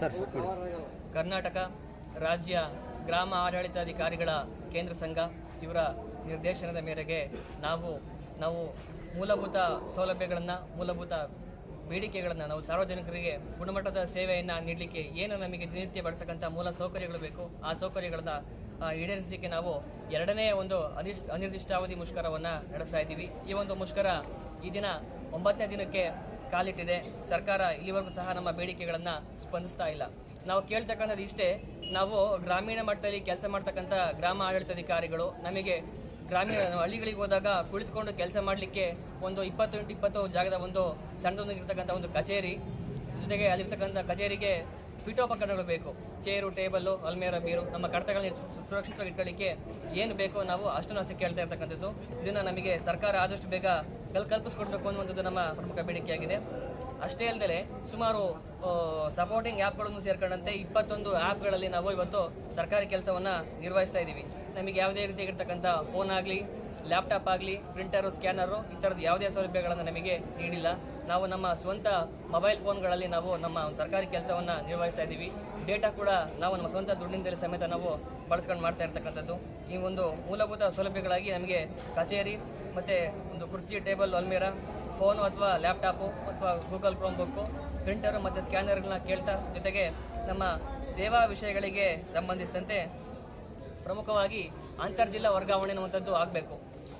Sir Karnataka ರಾಜ್ಯ ಗ್ರಾಮ ಆಡಳಿತಾಧಿಕಾರಿಗಳ ಕೇಂದ್ರ ಸಂಘ ಇವರ ನಿರ್ದೇಶನದ ಮೇರೆಗೆ ನಾವು ನಾವು ಮೂಲಭೂತ ಸೌಲಭ್ಯಗಳನ್ನು, ಮೂಲಭೂತ ಬೇಡಿಕೆಗಳನ್ನು, ನಾವು ಸಾರ್ವಜನಿಕರಿಗೆ ಗುಣಮಟ್ಟದ ಸೇವೆಯನ್ನು ನೀಡಲಿಕ್ಕೆ ಏನು ನಮಗೆ ದಿನನಿತ್ಯ ಬಳಸಕ್ಕಂಥ ಮೂಲ ಸೌಕರ್ಯಗಳು ಬೇಕು, ಆ ಸೌಕರ್ಯಗಳನ್ನು ಈಡೇರಿಸಲಿಕ್ಕೆ ನಾವು ಎರಡನೇ ಒಂದು ಅನಿರ್ದಿಷ್ಟಾವಧಿ ಮುಷ್ಕರವನ್ನು ನಡೆಸ್ತಾ ಇದ್ದೀವಿ. ಈ ಒಂದು ಮುಷ್ಕರ ಈ ದಿನ ಒಂಬತ್ತನೇ ದಿನಕ್ಕೆ ಕಾಲಿಟ್ಟಿದೆ. ಸರ್ಕಾರ ಇಲ್ಲಿವರೆಗೂ ಸಹ ನಮ್ಮ ಬೇಡಿಕೆಗಳನ್ನು ಸ್ಪಂದಿಸ್ತಾ ಇಲ್ಲ. ನಾವು ಕೇಳ್ತಕ್ಕಂಥದ್ದು ಇಷ್ಟೇ, ನಾವು ಗ್ರಾಮೀಣ ಮಟ್ಟದಲ್ಲಿ ಕೆಲಸ ಮಾಡ್ತಕ್ಕಂಥ ಗ್ರಾಮ ಆಡಳಿತಾಧಿಕಾರಿಗಳು, ನಮಗೆ ಗ್ರಾಮೀಣ ಹಳ್ಳಿಗಳಿಗೆ ಹೋದಾಗ ಕುಳಿತುಕೊಂಡು ಕೆಲಸ ಮಾಡಲಿಕ್ಕೆ ಒಂದು ಇಪ್ಪತ್ತು ಇಂಟು ಇಪ್ಪತ್ತು ಜಾಗದ ಒಂದು ಸಣ್ಣದೊಂದಿರ್ತಕ್ಕಂಥ ಒಂದು ಕಚೇರಿ, ಜೊತೆಗೆ ಅಲ್ಲಿರ್ತಕ್ಕಂಥ ಕಚೇರಿಗೆ ಪೀಠೋಪಕರಣಗಳು ಬೇಕು. ಚೇರು, ಟೇಬಲ್ಲು, ಅಲ್ಮೇರ, ಬೀರು, ನಮ್ಮ ಕಡತಗಳನ್ನು ಸುರಕ್ಷಿತವಾಗಿ ಇಟ್ಕೊಳ್ಳಿಕ್ಕೆ ಏನು ಬೇಕೋ ನಾವು ಅಷ್ಟು ನಾವು ಕೇಳ್ತಾ ಇರ್ತಕ್ಕಂಥದ್ದು. ಇದನ್ನು ನಮಗೆ ಸರ್ಕಾರ ಆದಷ್ಟು ಬೇಗ ಕಲ್ಪಿಸ್ಕೊಡ್ಬೇಕು ಅನ್ನುವಂಥದ್ದು ನಮ್ಮ ಪ್ರಮುಖ ಬೇಡಿಕೆಯಾಗಿದೆ. ಅಷ್ಟೇ ಅಲ್ಲದೆ ಸುಮಾರು ಸಪೋರ್ಟಿಂಗ್ ಆ್ಯಪ್ಗಳನ್ನು ಸೇರ್ಕೊಂಡಂತೆ ಇಪ್ಪತ್ತೊಂದು ಆ್ಯಪ್ಗಳಲ್ಲಿ ನಾವು ಇವತ್ತು ಸರ್ಕಾರಿ ಕೆಲಸವನ್ನು ನಿರ್ವಹಿಸ್ತಾ ಇದ್ದೀವಿ. ನಮಗೆ ಯಾವುದೇ ರೀತಿಯಾಗಿರ್ತಕ್ಕಂಥ ಫೋನ್ ಆಗಲಿ ಲ್ಯಾಪ್ಟಾಪ್ ಆಗಲಿ ಪ್ರಿಂಟರು ಸ್ಕ್ಯಾನರು ಈ ಥರದ್ದು ಯಾವುದೇ ಸೌಲಭ್ಯಗಳನ್ನು ನಮಗೆ ನೀಡಿಲ್ಲ. ನಾವು ನಮ್ಮ ಸ್ವಂತ ಮೊಬೈಲ್ ಫೋನ್ಗಳಲ್ಲಿ ನಾವು ನಮ್ಮ ಸರ್ಕಾರಿ ಕೆಲಸವನ್ನು ನಿರ್ವಹಿಸ್ತಾ ಇದ್ದೀವಿ. ಡೇಟಾ ಕೂಡ ನಾವು ನಮ್ಮ ಸ್ವಂತ ದುಡ್ಡಿನಿಂದಲೇ ಸಮೇತ ನಾವು ಬಳಸ್ಕೊಂಡು ಮಾಡ್ತಾ ಇರ್ತಕ್ಕಂಥದ್ದು. ಈ ಒಂದು ಮೂಲಭೂತ ಸೌಲಭ್ಯಗಳಾಗಿ ನಮಗೆ ಕಚೇರಿ ಮತ್ತು ಒಂದು ಕುರ್ಚಿ, ಟೇಬಲ್, ಅಲ್ಮೇರ, ಫೋನು ಅಥವಾ ಲ್ಯಾಪ್ಟಾಪು ಅಥವಾ ಗೂಗಲ್ ಕ್ರೋಮ್ ಬುಕ್ಕು ಪ್ರಿಂಟರು ಮತ್ತು ಸ್ಕ್ಯಾನರ್ಗಳನ್ನ ಕೇಳ್ತಾ ಜೊತೆಗೆ ನಮ್ಮ ಸೇವಾ ವಿಷಯಗಳಿಗೆ ಸಂಬಂಧಿಸಿದಂತೆ ಪ್ರಮುಖವಾಗಿ ಅಂತರ್ಜಿಲ್ಲಾ ವರ್ಗಾವಣೆ ಅನ್ನುವಂಥದ್ದು ಆಗಬೇಕು.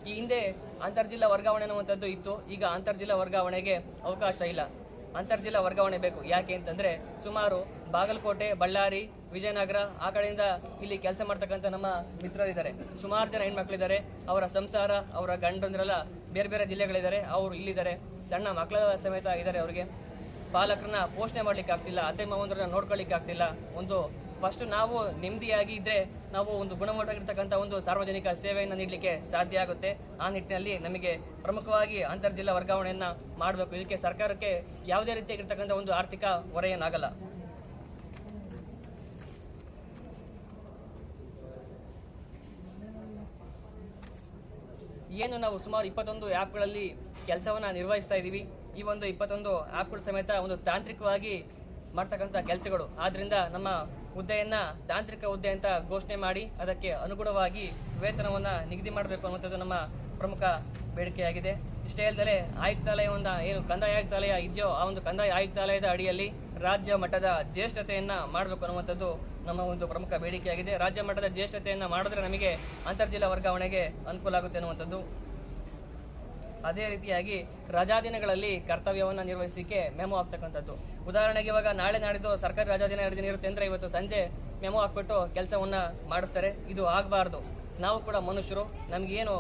ಈ ಹಿಂದೆ ಅಂತರ್ಜಿಲ್ಲಾ ವರ್ಗಾವಣೆ ಅನ್ನುವಂಥದ್ದು ಇತ್ತು. ಈಗ ಅಂತರ್ಜಿಲ್ಲಾ ವರ್ಗಾವಣೆಗೆ ಅವಕಾಶ ಇಲ್ಲ. ಅಂತರ್ಜಿಲ್ಲಾ ವರ್ಗಾವಣೆ ಬೇಕು. ಯಾಕೆ ಅಂತಂದರೆ ಸುಮಾರು ಬಾಗಲಕೋಟೆ, ಬಳ್ಳಾರಿ ವಿಜಯನಗರ, ಆ ಕಡೆಯಿಂದ ಇಲ್ಲಿ ಕೆಲಸ ಮಾಡ್ತಕ್ಕಂಥ ನಮ್ಮ ಮಿತ್ರರಿದ್ದಾರೆ. ಸುಮಾರು ಜನ ಹೆಣ್ಮಕ್ಳಿದ್ದಾರೆ. ಅವರ ಸಂಸಾರ, ಅವರ ಗಂಡಂದ್ರೆಲ್ಲ ಬೇರೆ ಬೇರೆ ಜಿಲ್ಲೆಗಳಿದ್ದಾರೆ. ಅವರು ಇಲ್ಲಿದ್ದಾರೆ. ಸಣ್ಣ ಮಕ್ಕಳ ಸಮೇತ ಇದ್ದಾರೆ ಅವರಿಗೆ. ಪಾಲಕರನ್ನ ಪೋಷಣೆ ಮಾಡ್ಲಿಕ್ಕೆ ಆಗ್ತಿಲ್ಲ. ಅತ್ತೆ ಮಾವಂದ್ರನ್ನ ನೋಡ್ಕೊಳ್ಳಿಕ್ಕೆ ಆಗ್ತಿಲ್ಲ. ಒಂದು ಫಸ್ಟ್ ನಾವು ನೆಮ್ಮದಿಯಾಗಿ ಇದ್ರೆ ನಾವು ಒಂದು ಗುಣಮಟ್ಟವಾಗಿರ್ತಕ್ಕಂಥ ಒಂದು ಸಾರ್ವಜನಿಕ ಸೇವೆಯನ್ನು ನೀಡಲಿಕ್ಕೆ ಸಾಧ್ಯ ಆಗುತ್ತೆ. ಆ ನಿಟ್ಟಿನಲ್ಲಿ ನಮಗೆ ಪ್ರಮುಖವಾಗಿ ಅಂತರ್ಜಿಲ್ಲಾ ವರ್ಗಾವಣೆಯನ್ನು ಮಾಡಬೇಕು. ಇದಕ್ಕೆ ಸರ್ಕಾರಕ್ಕೆ ಯಾವುದೇ ರೀತಿಯಾಗಿರ್ತಕ್ಕಂಥ ಒಂದು ಆರ್ಥಿಕ ಹೊರೆಯನ್ನಾಗಲ್ಲ. ಏನು ನಾವು ಸುಮಾರು ಇಪ್ಪತ್ತೊಂದು ಆ್ಯಪ್ಗಳಲ್ಲಿ ಕೆಲಸವನ್ನು ನಿರ್ವಹಿಸ್ತಾ ಇದ್ದೀವಿ. ಈ ಒಂದು ಇಪ್ಪತ್ತೊಂದು ಆ್ಯಪ್ಗಳ ಸಮೇತ ಒಂದು ತಾಂತ್ರಿಕವಾಗಿ ಮಾಡ್ತಕ್ಕಂಥ ಕೆಲಸಗಳು. ಆದ್ದರಿಂದ ನಮ್ಮ ಹುದ್ದೆಯನ್ನು ತಾಂತ್ರಿಕ ಹುದ್ದೆ ಅಂತ ಘೋಷಣೆ ಮಾಡಿ ಅದಕ್ಕೆ ಅನುಗುಣವಾಗಿ ವೇತನವನ್ನು ನಿಗದಿ ಮಾಡಬೇಕು ಅನ್ನುವಂಥದ್ದು ನಮ್ಮ ಪ್ರಮುಖ ಬೇಡಿಕೆಯಾಗಿದೆ. ಇಷ್ಟೇ ಅಲ್ಲದೆ ಆಯುಕ್ತಾಲಯವನ್ನು ಏನು ಕಂದಾಯ ಆಯುಕ್ತಾಲಯ ಇದೆಯೋ ಆ ಒಂದು ಕಂದಾಯ ಆಯುಕ್ತಾಲಯದ ಅಡಿಯಲ್ಲಿ ರಾಜ್ಯ ಮಟ್ಟದ ಜ್ಯೇಷ್ಠತೆಯನ್ನು ಮಾಡಬೇಕು ಅನ್ನುವಂಥದ್ದು ನಮ್ಮ ಒಂದು ಪ್ರಮುಖ ಬೇಡಿಕೆಯಾಗಿದೆ. ರಾಜ್ಯ ಮಟ್ಟದ ಜ್ಯೇಷ್ಠತೆಯನ್ನು ಮಾಡಿದ್ರೆ ನಮಗೆ ಅಂತರ್ಜಿಲ್ಲಾ ವರ್ಗಾವಣೆಗೆ ಅನುಕೂಲ ಆಗುತ್ತೆ ಅನ್ನುವಂಥದ್ದು ಅದೇ ರೀತಿಯಾಗಿ ರಜಾದಿನಗಳಲ್ಲಿ ಕರ್ತವ್ಯವನ್ನು ನಿರ್ವಹಿಸಲಿಕ್ಕೆ ಮೆಮೊ ಆಗ್ತಕ್ಕಂಥದ್ದು. ಉದಾಹರಣೆಗೆ ಇವಾಗ ನಾಳೆ ನಾಡಿದ್ದು ಸರ್ಕಾರಿ ರಜಾದಿನ ಎರಡು ದಿನ ಇರುತ್ತೆ ಅಂದರೆ ಇವತ್ತು ಸಂಜೆ ಮೆಮೊ ಹಾಕ್ಬಿಟ್ಟು ಕೆಲಸವನ್ನು ಮಾಡಿಸ್ತಾರೆ. ಇದು ಆಗಬಾರ್ದು. ನಾವು ಕೂಡ ಮನುಷ್ಯರು, ನಮಗೇನು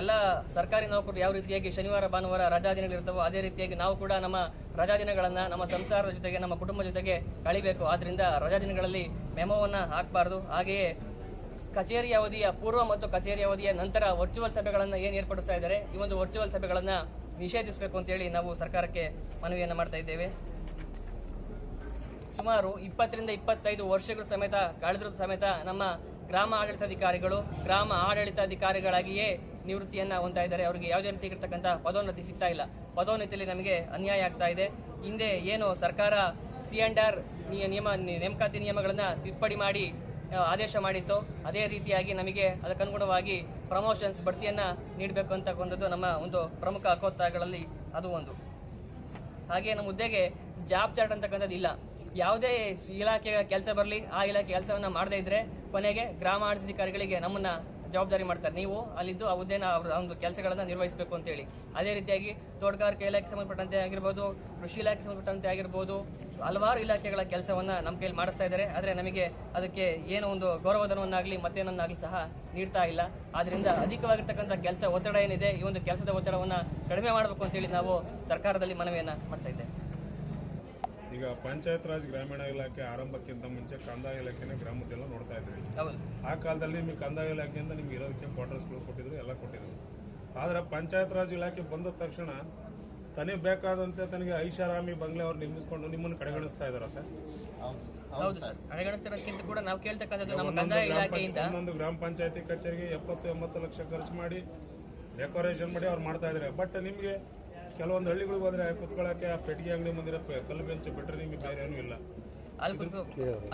ಎಲ್ಲ ಸರ್ಕಾರಿ ನೌಕರರು ಯಾವ ರೀತಿಯಾಗಿ ಶನಿವಾರ, ಭಾನುವಾರ ರಜಾ ದಿನಗಳಿರ್ತವೋ ಅದೇ ರೀತಿಯಾಗಿ ನಾವು ಕೂಡ ನಮ್ಮ ರಜಾ ದಿನಗಳನ್ನು ನಮ್ಮ ಸಂಸಾರದ ಜೊತೆಗೆ, ನಮ್ಮ ಕುಟುಂಬ ಜೊತೆಗೆ ಕಳಿಬೇಕು. ಆದ್ದರಿಂದ ರಜಾ ದಿನಗಳಲ್ಲಿ ಮೆಮೋವನ್ನು ಹಾಕಬಾರ್ದು. ಹಾಗೆಯೇ ಕಚೇರಿ ಅವಧಿಯ ಪೂರ್ವ ಮತ್ತು ಕಚೇರಿ ಅವಧಿಯ ನಂತರ ವರ್ಚುವಲ್ ಸಭೆಗಳನ್ನು ಏನು ಏರ್ಪಡಿಸ್ತಾ ಇದ್ದಾರೆ, ಈ ಒಂದು ವರ್ಚುವಲ್ ಸಭೆಗಳನ್ನು ನಿಷೇಧಿಸಬೇಕು ಅಂತೇಳಿ ನಾವು ಸರ್ಕಾರಕ್ಕೆ ಮನವಿಯನ್ನು ಮಾಡ್ತಾ ಇದ್ದೇವೆ. ಸುಮಾರು ಇಪ್ಪತ್ತರಿಂದ ಇಪ್ಪತ್ತೈದು ವರ್ಷಗಳ ಸಮೇತ ಕಳೆದರೂ ಸಮೇತ ನಮ್ಮ ಗ್ರಾಮ ಆಡಳಿತಾಧಿಕಾರಿಗಳು, ಗ್ರಾಮ ಆಡಳಿತಾಧಿಕಾರಿಗಳಾಗಿಯೇ ನಿವೃತ್ತಿಯನ್ನು ಹೊಂದ್ತಾ ಇದ್ದಾರೆ. ಅವರಿಗೆ ಯಾವುದೇ ರೀತಿ ಇರತಕ್ಕಂಥ ಪದೋನ್ನತಿ ಸಿಗ್ತಾ ಇಲ್ಲ. ಪದೋನ್ನತಿಯಲ್ಲಿ ನಮಗೆ ಅನ್ಯಾಯ ಆಗ್ತಾ ಇದೆ. ಹಿಂದೆ ಏನು ಸರ್ಕಾರ ಸಿ ಆ್ಯಂಡ್ ಆರ್ ನಿಯಮ, ನೇಮಕಾತಿ ನಿಯಮಗಳನ್ನು ತಿದ್ದುಪಡಿ ಮಾಡಿ ಆದೇಶ ಮಾಡಿತ್ತು, ಅದೇ ರೀತಿಯಾಗಿ ನಮಗೆ ಅದಕ್ಕನುಗುಣವಾಗಿ ಪ್ರಮೋಷನ್ಸ್ ಬಡ್ತಿಯನ್ನು ನೀಡಬೇಕು ಅಂತಕ್ಕಂಥದ್ದು ನಮ್ಮ ಒಂದು ಪ್ರಮುಖ ಹಕ್ಕೊತ್ತಾಯಗಳಲ್ಲಿ ಅದು ಒಂದು. ಹಾಗೆ ನಮ್ಮ ಹುದ್ದೆಗೆ ಜಾಬ್ ಚಾರ್ಟ್ ಅಂತಕ್ಕಂಥದ್ದು ಇಲ್ಲ. ಯಾವುದೇ ಇಲಾಖೆಯ ಕೆಲಸ ಬರಲಿ, ಆ ಇಲಾಖೆ ಕೆಲಸವನ್ನು ಮಾಡದೇ ಇದ್ದರೆ ಕೊನೆಗೆ ಗ್ರಾಮ ನಮ್ಮನ್ನ ಜವಾಬ್ದಾರಿ ಮಾಡ್ತಾರೆ. ನೀವು ಅಲ್ಲಿದ್ದು ಆ ಹುದ್ದೆನ ಅವ್ರ ಒಂದು ಕೆಲಸಗಳನ್ನು ನಿರ್ವಹಿಸಬೇಕು ಅಂತೇಳಿ ಅದೇ ರೀತಿಯಾಗಿ ತೋಟಗಾರಿಕೆ ಇಲಾಖೆ ಸಂಬಂಧಪಟ್ಟಂತೆ ಆಗಿರ್ಬೋದು, ಕೃಷಿ ಇಲಾಖೆ ಸಂಬಂಧಪಟ್ಟಂತೆ ಆಗಿರ್ಬೋದು, ಹಲವಾರು ಇಲಾಖೆಗಳ ಕೆಲಸವನ್ನು ನಮ್ಮ ಕೈಯಲ್ಲಿ ಮಾಡಿಸ್ತಾ ಇದ್ದಾರೆ. ಆದರೆ ನಮಗೆ ಅದಕ್ಕೆ ಏನೋ ಒಂದು ಗೌರವಧನವನ್ನಾಗಲಿ, ಮತ್ತೇನನ್ನಾಗಲಿ ಸಹ ನೀಡ್ತಾ ಇಲ್ಲ. ಆದ್ದರಿಂದ ಅಧಿಕವಾಗಿರ್ತಕ್ಕಂಥ ಕೆಲಸ ಒತ್ತಡ ಏನಿದೆ, ಈ ಒಂದು ಕೆಲಸದ ಒತ್ತಡವನ್ನು ಕಡಿಮೆ ಮಾಡಬೇಕು ಅಂತೇಳಿ ನಾವು ಸರ್ಕಾರದಲ್ಲಿ ಮನವಿಯನ್ನು ಮಾಡ್ತಾ ಈಗ ಪಂಚಾಯತ್ ರಾಜ್ ಗ್ರಾಮೀಣ ಇಲಾಖೆ ಆರಂಭಕ್ಕಿಂತ ಮುಂಚೆ ಕಂದಾಯ ಇಲಾಖೆನೇ ಗ್ರಾಮದ್ದೆಲ್ಲ ನೋಡ್ತಾ ಇದ್ರಿ. ಆ ಕಾಲದಲ್ಲಿ ನಿಮಗೆ ಕಂದಾಯ ಇಲಾಖೆಯಿಂದ ನಿಮ್ಗೆ ಇರೋದಕ್ಕೆ ಕ್ವಾರ್ಟರ್ಸ್ಗಳು ಕೊಟ್ಟಿದ್ರು ಎಲ್ಲ ಕೊಟ್ಟಿದ್ರು. ಆದರೆ ಪಂಚಾಯತ್ ರಾಜ್ ಇಲಾಖೆ ಬಂದ ತಕ್ಷಣ ತನಗೆ ಬೇಕಾದಂತೆ ತನಗೆ ಐಷಾರಾಮಿ ಬಂಗ್ಲೆ ಅವ್ರು ನಿರ್ಮಿಸ್ಕೊಂಡು ನಿಮ್ಮನ್ನು ಕಡೆಗಣಿಸ್ತಾ ಇದಾರ ಸರ್? ಹೌದು ಸರ್. ಕಡೆಗಣಿಸ್ತಿರೋದಕ್ಕಿಂತ ಕೂಡ ನಾವು ಕೇಳ್ತಕ್ಕಂಥದ್ದು ನಮ್ಮ ಕಂದಾಯ ಇಲಾಖೆಯಿಂದ. ಒಂದೊಂದು ಗ್ರಾಮ ಪಂಚಾಯತಿ ಕಚೇರಿಗೆ ಎಪ್ಪತ್ತು ಎಂಬತ್ತು ಲಕ್ಷ ಖರ್ಚು ಮಾಡಿ ಡೆಕೋರೇಷನ್ ಮಾಡಿ ಅವ್ರು ಮಾಡ್ತಾ ಇದ್ದಾರೆ ಬಟ್ ನಿಮಗೆ ಕೆಲವೊಂದು ಹಳ್ಳಿಗಳಿಗೆ ಹೋದ್ರೆ ಕುತ್ಕೊಳ್ಳೋಕೆ ಆ ಪೆಟ್ಟಿಗೆ ಅಂಗಡಿ ಮುಂದಿರೋ ಕಲ್ಲು ಬೆಂಚು ಬಿಟ್ಟರೆ ನಿಮಗೆ ಬೇರೆ ಏನೂ ಇಲ್ಲ. ಅಲ್ಲಿ ಕುತ್ಕೋ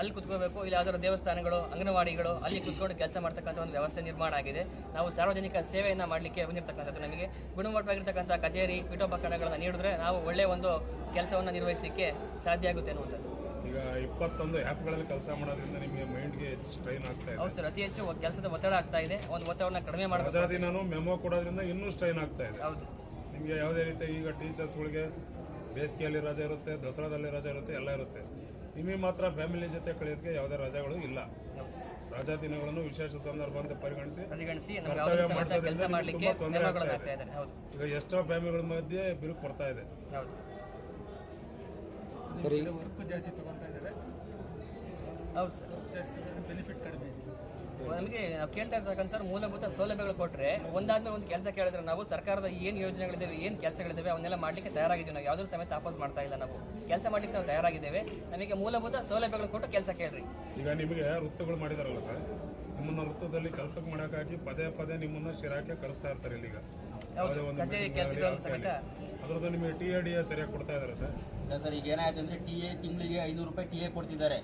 ಅಲ್ಲಿ ಕುತ್ಕೋಬೇಕು. ಇಲ್ಲಿ ಯಾವ್ದಾದ್ರು ದೇವಸ್ಥಾನಗಳು ಅಂಗನವಾಡಿಗಳು ಅಲ್ಲಿ ಕುತ್ಕೊಂಡು ಕೆಲಸ ಮಾಡ್ತಕ್ಕಂಥ ಒಂದು ವ್ಯವಸ್ಥೆ ನಿರ್ಮಾಣ ಆಗಿದೆ. ನಾವು ಸಾರ್ವಜನಿಕ ಸೇವೆಯನ್ನು ಮಾಡಲಿಕ್ಕೆ ಬಂದಿರತಕ್ಕಂಥದ್ದು ನಮಗೆ. ಗುಣಮಟ್ಟವಾಗಿರ್ತಕ್ಕಂಥ ಕಚೇರಿ ಪೀಠೋಪಕರಣಗಳನ್ನು ನೀಡಿದ್ರೆ ನಾವು ಒಳ್ಳೆಯ ಒಂದು ಕೆಲಸವನ್ನು ನಿರ್ವಹಿಸಲಿಕ್ಕೆ ಸಾಧ್ಯ ಆಗುತ್ತೆ ಅನ್ನುವಂಥದ್ದು. ಈಗ ಇಪ್ಪತ್ತೊಂದು ಆ್ಯಪ್ಗಳಲ್ಲಿ ಕೆಲಸ ಮಾಡೋದ್ರಿಂದ ನಿಮಗೆ ಮೈಂಡ್ಗೆ ಹೆಚ್ಚು ಸ್ಟ್ರೈನ್ ಆಗ್ತಾ ಇದೆ. ಹೌದು ಸರ್ ಅತಿ ಹೆಚ್ಚು ಕೆಲಸದ ಒತ್ತಡ ಆಗ್ತಾ ಇದೆ. ಒಂದು ಒತ್ತಡವನ್ನು ಕಡಿಮೆ ದಿನನೂ ಮೆಮೊ ಕೊಡೋದ್ರಿಂದ ಇನ್ನೂ ಸ್ಟ್ರೈನ್ ಆಗ್ತಾ ಇದೆ. ಹೌದು. ನಿಮಗೆ ಯಾವುದೇ ರೀತಿ ಈಗ ಟೀಚರ್ಸ್ಗಳಿಗೆ ಬೇಸಿಗೆಯಲ್ಲಿ ರಜೆ ಇರುತ್ತೆ ದಸರಾದಲ್ಲಿ ರಜೆ ಇರುತ್ತೆ ಎಲ್ಲ ಇರುತ್ತೆ. ನಿಮಗೆ ಮಾತ್ರ ಫ್ಯಾಮಿಲಿ ಜೊತೆ ಕಳೆಯೋದಕ್ಕೆ ಯಾವುದೇ ರಜೆಗಳು ಇಲ್ಲ. ರಜಾ ದಿನಗಳನ್ನು ವಿಶೇಷ ಸಂದರ್ಭ ಅಂತ ಪರಿಗಣಿಸಿ. ಕರ್ತವ್ಯ ಮಾಡಿಸೋದ್ರಿಂದ ತುಂಬಾ ತೊಂದರೆ ಆಗ್ತಾ ಹೌದು. ಈಗ ಎಷ್ಟೋ ಫ್ಯಾಮಿಲಿಗಳ ಮಧ್ಯೆ ಬಿರುಕು ಬರ್ತಾ ಇದೆ. ಹೌದು. ಸರಿ. ವರ್ಕ್ ಜಾಸ್ತಿ ತಗೊಳ್ತಾ ಇದ್ದಾರೆ. ಹೌದು ಸರ್. ಬೆನಿಫಿಟ್ ಕಡಿಮೆ ನಮಗೆ ನಾವು ಕೇಳ್ತಾ ಇರ್ತಕ್ಕಂಥ ಸರ್ ಮೂಲಭೂತ ಸೌಲಭ್ಯಗಳು ಕೊಟ್ಟರೆ ಒಂದಾದ್ಮೇಲೆ ಒಂದು ಕೆಲಸ ಕೇಳಿದ್ರೆ ನಾವು ಸರ್ಕಾರದ ಏನು ಯೋಜನೆಗಳಿದ್ದಾವೆ ಏನು ಕೆಲಸಗಳಿದ್ದಾವೆ ಅವನ್ನೆಲ್ಲ ಮಾಡಲಿಕ್ಕೆ ತಯಾರಾಗಿದ್ದೀವಿ ನಾವು. ಯಾವುದೂ ಸಮೇತ ಆಪೋಸ್ ಮಾಡ್ತಾ ಇಲ್ಲ ನಾವು. ಕೆಲಸ ಮಾಡಲಿಕ್ಕೆ ನಾವು ತಯಾರಾಗಿದ್ದೇವೆ. ನಮಗೆ ಮೂಲಭೂತ ಸೌಲಭ್ಯಗಳು ಕೊಟ್ಟು ಕೆಲಸ ಕೇಳ್ರಿ. ಈಗ ನಿಮಗೆ ವೃತ್ತಗಳು ಮಾಡಿದಾರಲ್ಲ ಸರ್? ನಿಮ್ಮನ್ನ ವೃತ್ತದಲ್ಲಿ ಕೆಲಸಕ್ಕೆ ಮಾಡೋಕ್ಕಾಗಿ ಪದೇ ಪದೇ ನಿಮ್ಮನ್ನ ಶಿರಾಕೆ ಕರೆಸ್ತಾ ಇರ್ತಾರೆ ಇಲ್ಲಿಗ. ಕೆಲಸಗಳನ್ನು ಸಮೇತ ಅದ್ರದ್ದು ನಿಮಗೆ ಟಿ ಎ ಡಿ ಎ ಸರಿಯಾಗಿ ಕೊಡ್ತಾ ಇದ್ದಾರೆ ಸರ್? ಇಲ್ಲ ಸರ್ ಈಗ ಏನಾಯ್ತು ಅಂದ್ರೆ ಟಿ ಎ ತಿಂಗಳಿಗೆ ಐನೂರು ರೂಪಾಯಿ ಟಿ ಎ ಕೊಡ್ತಿದ್ದಾರೆ.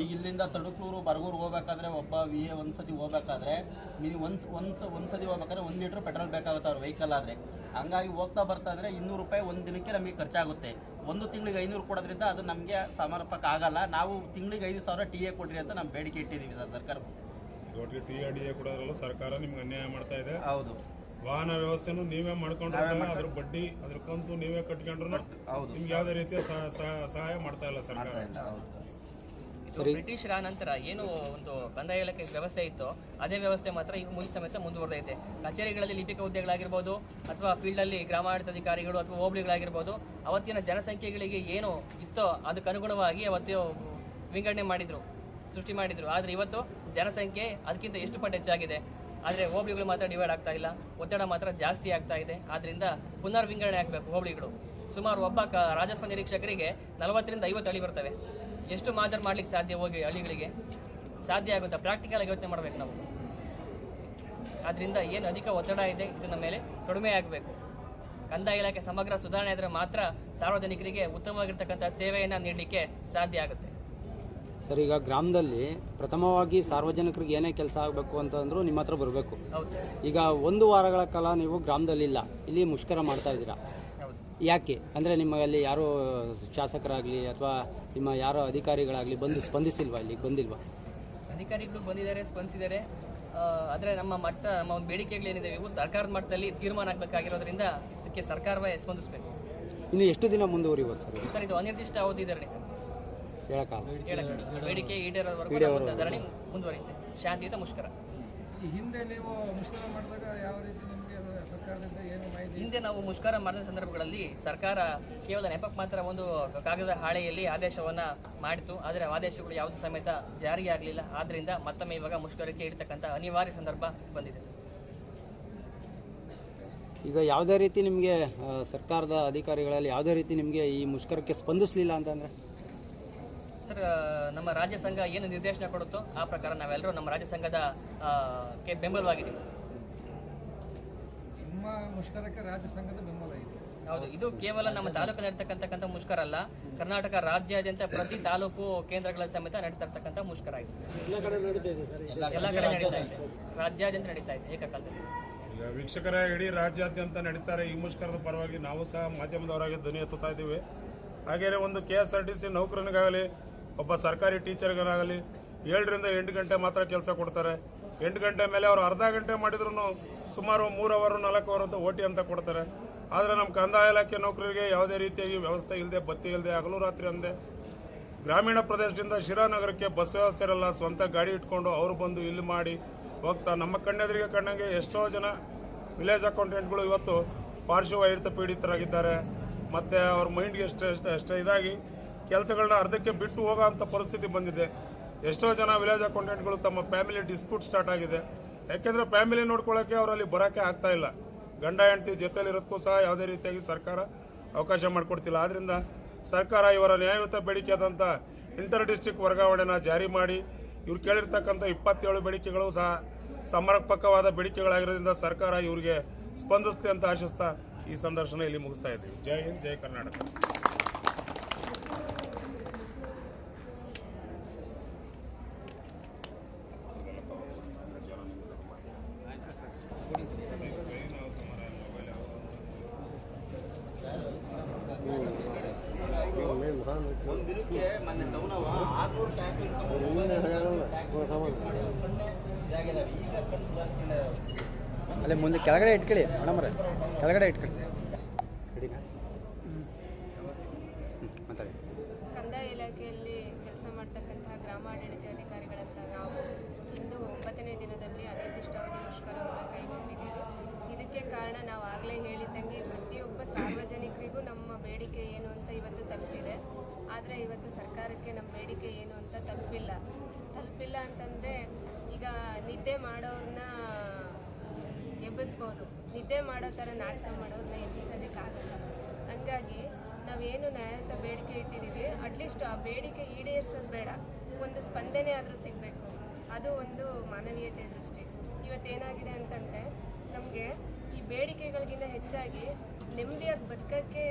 ಈಗ ಇಲ್ಲಿಂದ ತಡುಕೂರು ಬರಗೂರು ಹೋಗ್ಬೇಕಾದ್ರೆ ಒಬ್ಬ ವಿ ಎ ಒಂದ್ಸತಿ ಹೋಗ್ಬೇಕಾದ್ರೆ ನೀವು ಒಂದ್ ಒಂದ್ ಒಂದ್ಸತಿ ಹೋಗ್ಬೇಕಾದ್ರೆ ಒಂದು ಲೀಟ್ರ್ ಪೆಟ್ರೋಲ್ ಬೇಕಾಗುತ್ತೆ ಅವ್ರ ವೆಹಿಕಲ್ ಆದರೆ. ಹಂಗಾಗಿ ಹೋಗ್ತಾ ಬರ್ತಾ ಇದ್ರೆ ಇನ್ನೂರು ರೂಪಾಯಿ ಒಂದು ದಿನಕ್ಕೆ ನಮಗೆ ಖರ್ಚಾಗುತ್ತೆ. ಒಂದು ತಿಂಗಳಿಗೆ ಐನೂರು ಕೊಡೋದ್ರಿಂದ ಅದು ನಮಗೆ ಸಮರ್ಪಕ ಆಗಲ್ಲ. ನಾವು ತಿಂಗಳಿಗೆ ಐದು ಸಾವಿರ ಟಿ ಎ ಕೊಡ್ರಿ ಅಂತ ನಾವು ಬೇಡಿಕೆ ಇಟ್ಟಿದ್ದೀವಿ ಸರ್ ಸರ್ಕಾರ ಒಟ್ಟಿಗೆ ಟಿ ಎ ಡಿ ಎ ಕೊಡೋದ್ರಲ್ಲ ಸರ್ಕಾರ ನಿಮ್ಗೆ ಅನ್ಯಾಯ ಮಾಡ್ತಾ ಇದೆ. ಹೌದು. ವಾಹನ ವ್ಯವಸ್ಥೆನೂ ನೀವೇ ಮಾಡ್ಕೊಂಡ್ರೆ ಸಹ ಅದ್ರ ಬಡ್ಡಿ ಅದ್ರ ಕಂತು ನೀವೇ ಕಟ್ಕೊಂಡ್ರು ಹೌದು. ನಿಮ್ಗೆ ಯಾವುದೇ ರೀತಿಯ ಸಹ- ಸಹ- ಸಹಾಯ ಮಾಡ್ತಾ ಇಲ್ಲ ಸರ್ಕಾರ. ಹೌದು ಸರ್. ಇದು ಬ್ರಿಟಿಷರ ನಂತರ ಏನು ಒಂದು ಕಂದಾಯ ಇಲಾಖೆ ವ್ಯವಸ್ಥೆ ಇತ್ತು ಅದೇ ವ್ಯವಸ್ಥೆ ಮಾತ್ರ ಈಗ ಮುಂದಿನ ಸಮೇತ ಮುಂದುವರೆದೈತೆ. ಕಚೇರಿಗಳಲ್ಲಿ ಲಿಪಿಕ ಹುದ್ದೆಗಳಾಗಿರ್ಬೋದು ಅಥವಾ ಫೀಲ್ಡಲ್ಲಿ ಗ್ರಾಮಾಡಳಿತಾಧಿಕಾರಿಗಳು ಅಥವಾ ಹೋಬಳಿಗಳಾಗಿರ್ಬೋದು ಅವತ್ತಿನ ಜನಸಂಖ್ಯೆಗಳಿಗೆ ಏನು ಇತ್ತೋ ಅದಕ್ಕೆ ಅನುಗುಣವಾಗಿ ಅವತ್ತು ವಿಂಗಡಣೆ ಮಾಡಿದ್ರು ಸೃಷ್ಟಿ ಮಾಡಿದ್ರು. ಆದರೆ ಇವತ್ತು ಜನಸಂಖ್ಯೆ ಅದಕ್ಕಿಂತ ಎಷ್ಟು ಪಟ್ಟು ಹೆಚ್ಚಾಗಿದೆ? ಆದರೆ ಹೋಬಳಿಗಳು ಮಾತ್ರ ಡಿವೈಡ್ ಆಗ್ತಾ ಇಲ್ಲ. ಒತ್ತಡ ಮಾತ್ರ ಜಾಸ್ತಿ ಆಗ್ತಾ ಇದೆ. ಆದ್ದರಿಂದ ಪುನರ್ವಿಂಗಡಣೆ ಆಗಬೇಕು ಹೋಬಳಿಗಳು. ಸುಮಾರು ಒಬ್ಬ ಕ ರಾಜಸ್ವ ನಿರೀಕ್ಷಕರಿಗೆ ನಲವತ್ತರಿಂದ ಐವತ್ತು ಹಳ್ಳಿ ಬರ್ತವೆ. ಎಷ್ಟು ಮಾಜರ್ ಮಾಡ್ಲಿಕ್ಕೆ ಸಾಧ್ಯ ಹೋಗಿ ಹಳ್ಳಿಗಳಿಗೆ? ಸಾಧ್ಯ ಆಗುತ್ತಾ? ಪ್ರಾಕ್ಟಿಕಲ್ ಆಗಿ ಯೋಚನೆ ಮಾಡಬೇಕು ನಾವು. ಆದ್ದರಿಂದ ಏನು ಅಧಿಕ ಒತ್ತಡ ಇದೆ, ಇದು ನಮ್ಮ ಮೇಲೆ ಕಡಿಮೆ ಆಗಬೇಕು. ಕಂದಾಯ ಇಲಾಖೆ ಸಮಗ್ರ ಸುಧಾರಣೆ ಆದರೆ ಮಾತ್ರ ಸಾರ್ವಜನಿಕರಿಗೆ ಉತ್ತಮವಾಗಿರ್ತಕ್ಕಂಥ ಸೇವೆಯನ್ನು ನೀಡಲಿಕ್ಕೆ ಸಾಧ್ಯ ಆಗುತ್ತೆ. ಸರ್ ಈಗ ಗ್ರಾಮದಲ್ಲಿ ಪ್ರಥಮವಾಗಿ ಸಾರ್ವಜನಿಕರಿಗೆ ಏನೇ ಕೆಲಸ ಆಗಬೇಕು ಅಂತಂದ್ರೂ ನಿಮ್ಮ ಹತ್ರ ಬರಬೇಕು. ಈಗ ಒಂದು ವಾರಗಳ ಕಾಲ ನೀವು ಗ್ರಾಮದಲ್ಲಿ ಇಲ್ಲ ಇಲ್ಲಿ ಮುಷ್ಕರ ಮಾಡ್ತಾ ಇದ್ದೀರಾ? ಯಾಕೆ? ಅಂದರೆ ನಿಮ್ಮಲ್ಲಿ ಯಾರೋ ಶಾಸಕರಾಗಲಿ ಅಥವಾ ನಿಮ್ಮ ಯಾರೋ ಅಧಿಕಾರಿಗಳಾಗಲಿ ಬಂದು ಸ್ಪಂದಿಸಿಲ್ವಾ ಇಲ್ಲಿಗೆ ಬಂದಿಲ್ವಾ? ಅಧಿಕಾರಿಗಳು ಬಂದಿದ್ದಾರೆ ಸ್ಪಂದಿಸಿದ್ದಾರೆ. ಆದರೆ ನಮ್ಮ ಮಟ್ಟ ನಮ್ಮ ಒಂದು ಬೇಡಿಕೆಗಳೇನಿದೆ ಇವು ಸರ್ಕಾರದ ಮಟ್ಟದಲ್ಲಿ ತೀರ್ಮಾನ ಆಗಬೇಕಾಗಿರೋದ್ರಿಂದ ಇದಕ್ಕೆ ಸರ್ಕಾರವೇ ಸ್ಪಂದಿಸಬೇಕು. ಇನ್ನು ಎಷ್ಟು ದಿನ ಮುಂದುವರಿಬೋದು ಸರ್? ಸರ್ ಇದು ಅನಿರ್ದಿಷ್ಟ ಅವಧಿ ಸರ್. ಹೇಳಕ್ಕಾಗಲ್ಲ ಹೇಳಕ್ಕೆ ಬೇಡಿಕೆ ಈಡೇರೋವರೆಗೂ ಧರಣಿ ಮುಂದುವರಿಯುತ್ತೆ. ಶಾಂತಿಯುತ ಮುಷ್ಕರ. ಈ ಹಿಂದೆ ನೀವು ಮುಷ್ಕರ ಮಾಡಿದಾಗ ಯಾವ ರೀತಿ ನಿಮಗೆ ಸರ್ಕಾರದಿಂದ ಏನು ಮಾಹಿತಿ ಹಿಂದೆ ನಾವು ಮುಷ್ಕರ ಮಾಡಿದ ಸಂದರ್ಭಗಳಲ್ಲಿ ಸರ್ಕಾರ ಕೇವಲ ನೆಪಕ್ಕೆ ಮಾತ್ರ ಒಂದು ಕಾಗದ ಹಾಳೆಯಲ್ಲಿ ಆದೇಶವನ್ನ ಮಾಡಿತು ಆದರೆ ಆ ಆದೇಶಗಳು ಯಾವುದು ಸಮೇತ ಜಾರಿಗೆ ಆಗಲಿಲ್ಲ. ಆದ್ರಿಂದ ಮತ್ತೊಮ್ಮೆ ಇವಾಗ ಮುಷ್ಕರಕ್ಕೆ ಇಡ್ತಕ್ಕಂಥ ಅನಿವಾರ್ಯ ಸಂದರ್ಭ ಬಂದಿದೆ ಸರ್. ಈಗ ಯಾವುದೇ ರೀತಿ ನಿಮಗೆ ಸರ್ಕಾರದ ಅಧಿಕಾರಿಗಳಲ್ಲಿ ಯಾವುದೇ ರೀತಿ ನಿಮಗೆ ಈ ಮುಷ್ಕರಕ್ಕೆ ಸ್ಪಂದಿಸಲಿಲ್ಲ ಅಂತಂದರೆ? ಸರ್ ನಮ್ಮ ರಾಜ್ಯ ಸಂಘ ಏನು ನಿರ್ದೇಶನ ಕೊಡುತ್ತೋ ಆ ಪ್ರಕಾರ ನಾವೆಲ್ಲರೂ ನಮ್ಮ ರಾಜ್ಯ ಸಂಘದ ಕೆ ಬೆಂಬಲವಾಗಿದ್ದೀವಿ ಸರ್. ನಿಮ್ಮ ಮುಷ್ಕರಕ್ಕೆ ರಾಜ್ಯ ಸಂಘದ ಬೆಂಬಲ ಇದೆ. ಹೌದು ಇದು ಕೇವಲ ನಮ್ಮ ತಾಲೂಕು ನಡೀತಕ್ಕಂಥ ಮುಷ್ಕರ ಅಲ್ಲ. ಕರ್ನಾಟಕ ರಾಜ್ಯಾದ್ಯಂತ ಪ್ರತಿ ತಾಲೂಕು ಕೇಂದ್ರಗಳ ಸಮೇತ ನಡೀತಾ ಇರ್ತಕ್ಕಂಥ ಮುಷ್ಕರ ಆಗಿದೆ ಎಲ್ಲ ಕಡೆ ನಡೀತಾ ಇದೆ. ರಾಜ್ಯಾದ್ಯಂತ ನಡೀತಾ ಇದೆ ಏಕಕಾಲದಲ್ಲಿ. ವೀಕ್ಷಕರ ಇಡೀ ರಾಜ್ಯಾದ್ಯಂತ ನಡೀತಾರೆ ಈ ಮುಷ್ಕರದ ಪರವಾಗಿ. ನಾವು ಸಹ ಮಾಧ್ಯಮದವರಾಗಿ ಧ್ವನಿ ಎತ್ತುತ್ತಾ ಇದ್ದೀವಿ. ಹಾಗೆಯೇ ಒಂದು K S R T C ನೌಕರನಿಗಾಗಲಿ ಒಬ್ಬ ಸರ್ಕಾರಿ ಟೀಚರ್ಗನಾಗಲಿ ಏಳರಿಂದ ಎಂಟು ಗಂಟೆ ಮಾತ್ರ ಕೆಲಸ ಕೊಡ್ತಾರೆ. ಎಂಟು ಗಂಟೆ ಮೇಲೆ ಅವರು ಅರ್ಧ ಗಂಟೆ ಮಾಡಿದ್ರು ಸುಮಾರು ಮೂರು ಅವರು ನಾಲ್ಕು ಅವರ್ ಅಂತ ಓಟಿ ಅಂತ ಕೊಡ್ತಾರೆ. ಆದರೆ ನಮ್ಮ ಕಂದಾಯ ಇಲಾಖೆ ನೌಕರರಿಗೆ ಯಾವುದೇ ರೀತಿಯಾಗಿ ವ್ಯವಸ್ಥೆ ಇಲ್ಲದೆ ಬತ್ತಿ ಇಲ್ಲದೆ ಹಗಲು ರಾತ್ರಿ ಅಂದೆ ಗ್ರಾಮೀಣ ಪ್ರದೇಶದಿಂದ ಶಿರಾನಗರಕ್ಕೆ ಬಸ್ ವ್ಯವಸ್ಥೆ ಇರಲ್ಲ, ಸ್ವಂತ ಗಾಡಿ ಇಟ್ಕೊಂಡು ಅವರು ಬಂದು ಇಲ್ಲಿ ಮಾಡಿ ಹೋಗ್ತಾ ನಮ್ಮ ಕಣ್ಣೆದುರಿಗೆ ಕಣ್ಣಂಗೆ ಎಷ್ಟೋ ಜನ ವಿಲೇಜ್ ಅಕೌಂಟೆಂಟ್ಗಳು ಇವತ್ತು ಪಾರ್ಶ್ವವಾಯುರ್ತ ಪೀಡಿತರಾಗಿದ್ದಾರೆ. ಮತ್ತು ಅವ್ರ ಮೈಂಡ್ಗೆ ಎಷ್ಟು ಎಷ್ಟು ಎಷ್ಟು ಇದಾಗಿ ಕೆಲಸಗಳನ್ನ ಅರ್ಧಕ್ಕೆ ಬಿಟ್ಟು ಹೋಗೋ ಪರಿಸ್ಥಿತಿ ಬಂದಿದೆ. ಎಷ್ಟೋ ಜನ ವಿಲೇಜ್ ಅಕೌಂಟೆಂಟ್ಗಳು ತಮ್ಮ ಫ್ಯಾಮಿಲಿ ಡಿಸ್ಪ್ಯೂಟ್ ಸ್ಟಾರ್ಟ್ ಆಗಿದೆ. ಯಾಕೆಂದರೆ ಫ್ಯಾಮಿಲಿ ನೋಡ್ಕೊಳ್ಳೋಕ್ಕೆ ಅವರಲ್ಲಿ ಬರೋಕ್ಕೆ ಆಗ್ತಾ ಇಲ್ಲ. ಗಂಡ, ಹೆಂಡತಿ ಜೊತೆಲಿರೋದಕ್ಕೂ ಸಹ ಯಾವುದೇ ರೀತಿಯಾಗಿ ಸರ್ಕಾರ ಅವಕಾಶ ಮಾಡಿಕೊಡ್ತಿಲ್ಲ. ಆದ್ದರಿಂದ ಸರ್ಕಾರ ಇವರ ನ್ಯಾಯಯುತ ಬೇಡಿಕೆಯಾದಂಥ ಇಂಟರ್ ಡಿಸ್ಟಿಕ್ ವರ್ಗಾವಣೆನ ಜಾರಿ ಮಾಡಿ, ಇವ್ರು ಕೇಳಿರ್ತಕ್ಕಂಥ ಇಪ್ಪತ್ತೇಳು ಬೇಡಿಕೆಗಳು ಸಹ ಸಮರ್ಪಕವಾದ ಬೇಡಿಕೆಗಳಾಗಿರೋದ್ರಿಂದ ಸರ್ಕಾರ ಇವರಿಗೆ ಸ್ಪಂದಿಸ್ತೆ ಅಂತ ಆಶಿಸ್ತಾ ಈ ಸಂದರ್ಶನ ಇಲ್ಲಿ ಮುಗಿಸ್ತಾ ಇದ್ದೀವಿ. ಜೈ ಹಿಂದ್, ಜೈ ಕರ್ನಾಟಕ. ಕೆಳಗಡೆ ಇಟ್ಕೊಳ್ಳಿ ಮೇಡಮ್ರೆ ಕೆಳಗಡೆ ಇಟ್ಕೊಳ್ಳಿ. ಮಾತಾಡಿ ಕಂದಾಯ ಇಲಾಖೆಯಲ್ಲಿ ಕೆಲಸ ಮಾಡ್ತಕ್ಕಂತಹ ಗ್ರಾಮಾಡಳಿತ ಅಧಿಕಾರಿಗಳಂತ ನಾವು ಇಂದು ಒಂಬತ್ತನೇ ದಿನದಲ್ಲಿ ಅನಿರ್ದಿಷ್ಟಾವಧಿ ಮುಷ್ಕರವನ್ನು ಕೈಗೊಂಡಿದ್ದೀವಿ. ಇದಕ್ಕೆ ಕಾರಣ ನಾವು ಆಗಲೇ ಹೇಳಿದ್ದಂಗೆ ಪ್ರತಿಯೊಬ್ಬ ಸಾರ್ವಜನಿಕರಿಗೂ ನಮ್ಮ ಬೇಡಿಕೆ ಏನು ಅಂತ ಇವತ್ತು ತಲುಪಿದೆ. ಆದರೆ ಇವತ್ತು ಸರ್ಕಾರಕ್ಕೆ ನಮ್ಮ ಬೇಡಿಕೆ ಏನು ಅಂತ ತಲುಪಿಲ್ಲ. ತಲುಪಿಲ್ಲ ಅಂತಂದರೆ ಈಗ ನಿದ್ದೆ ಮಾಡೋರನ್ನ ಎಬ್ಬಿಸ್ಬೋದು ನಿದ್ದೆ ಮಾಡೋ ಥರ ನಾಟಕ ಮಾಡೋದನ್ನ ಎಬ್ಬಿಸೋದಕ್ಕಾಗಲ್ಲ. ಹಂಗಾಗಿ ನಾವೇನು ನ್ಯಾಯಯುತ ಬೇಡಿಕೆ ಇಟ್ಟಿದ್ದೀವಿ. ಅಟ್ಲೀಸ್ಟ್ ಆ ಬೇಡಿಕೆ ಈಡೇರಿಸೋದು ಬೇಡ. ಒಂದು ಸ್ಪಂದನೆ ಆದರೂ ಸಿಗಬೇಕು. ಅದು ಒಂದು ಮಾನವೀಯತೆ ದೃಷ್ಟಿ. ಇವತ್ತೇನಾಗಿದೆ ಅಂತಂದರೆ, ನಮಗೆ ಈ ಬೇಡಿಕೆಗಳಿಗಿಂತ ಹೆಚ್ಚಾಗಿ ನೆಮ್ಮದಿಯಾಗಿ ಬದುಕೋಕ್ಕೆ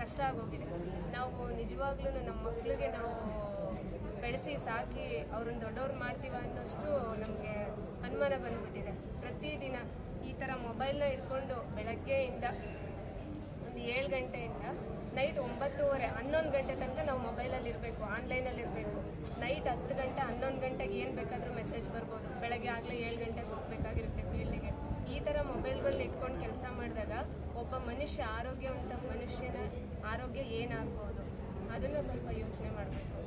ಕಷ್ಟ ಆಗೋಗಿದೆ. ನಾವು ನಿಜವಾಗ್ಲೂ ನಮ್ಮ ಮಕ್ಕಳಿಗೆ ನಾವು ಬೆಳೆಸಿ ಸಾಕಿ ಅವ್ರನ್ನ ದೊಡ್ಡವ್ರು ಮಾಡ್ತೀವ ಅನ್ನೋಷ್ಟು ನಮಗೆ ಅನುಮಾನ ಬಂದ್ಬಿಟ್ಟಿದೆ. ಪ್ರತಿದಿನ ಈ ಥರ ಮೊಬೈಲ್ನ ಇಟ್ಕೊಂಡು ಬೆಳಗ್ಗೆಯಿಂದ ಒಂದು ಏಳು ಗಂಟೆಯಿಂದ ನೈಟ್ ಒಂಬತ್ತುವರೆ, ಹನ್ನೊಂದು ಗಂಟೆ ತನಕ ನಾವು ಮೊಬೈಲಲ್ಲಿ ಇರಬೇಕು ಆನ್ಲೈನಲ್ಲಿ ಇರಬೇಕು. ನೈಟ್ ಹತ್ತು ಗಂಟೆ, ಹನ್ನೊಂದು ಗಂಟೆಗೆ ಏನು ಬೇಕಾದರೂ ಮೆಸೇಜ್ ಬರ್ಬೋದು. ಬೆಳಗ್ಗೆ ಆಗಲೇ ಏಳು ಗಂಟೆಗೆ ಹೋಗಬೇಕಾಗಿರುತ್ತೆ ಫೀಲ್ಡಿಗೆ ಈ ಥರ ಮೊಬೈಲ್ಗಳನ್ನ ಇಟ್ಕೊಂಡು ಕೆಲಸ ಮಾಡಿದಾಗ ಒಬ್ಬ ಮನುಷ್ಯ ಆರೋಗ್ಯವಂತ ಮನುಷ್ಯನ ಆರೋಗ್ಯ ಏನಾಗ್ಬೋದು? ಅದನ್ನು ಸ್ವಲ್ಪ ಯೋಚನೆ ಮಾಡಬೇಕು.